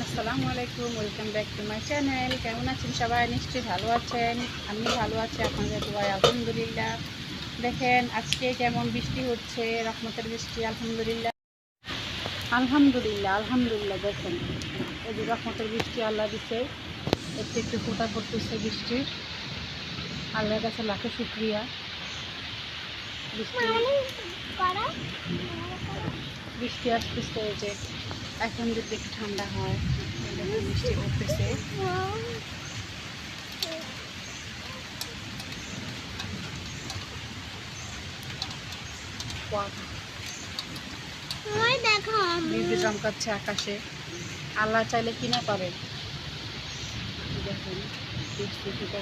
আসসালামু আলাইকুম, welcome back to my channel. কেমন আছেন সবাই? নিশ্চয়ই ভালো আছেন। আমি ভালো আছি, আপনাদের দোয়ায় আলহামদুলিল্লাহ। দেখেন, আজকে কেমন বৃষ্টি হচ্ছে, রহমতের বৃষ্টি, আলহামদুলিল্লাহ। আলহামদুলিল্লাহ আলহামদুলিল্লাহ, দেখেন। এই যে রহমতের বৃষ্টি আল্লাহ দিছে, একটু একটু ফোটা করতেছে বৃষ্টির আল্লাহর কাছে লাখো শুক্রিয়া। বৃষ্টি বৃষ্টি আসতেছে এই যে। এখন যদি একটু ঠান্ডা হয় বৃষ্টি পড়তেছে বিদ্যুৎ চমকাচ্ছে আকাশে। আল্লাহ চাইলে কিনা পাবে দেখেন বৃষ্টি ফুটা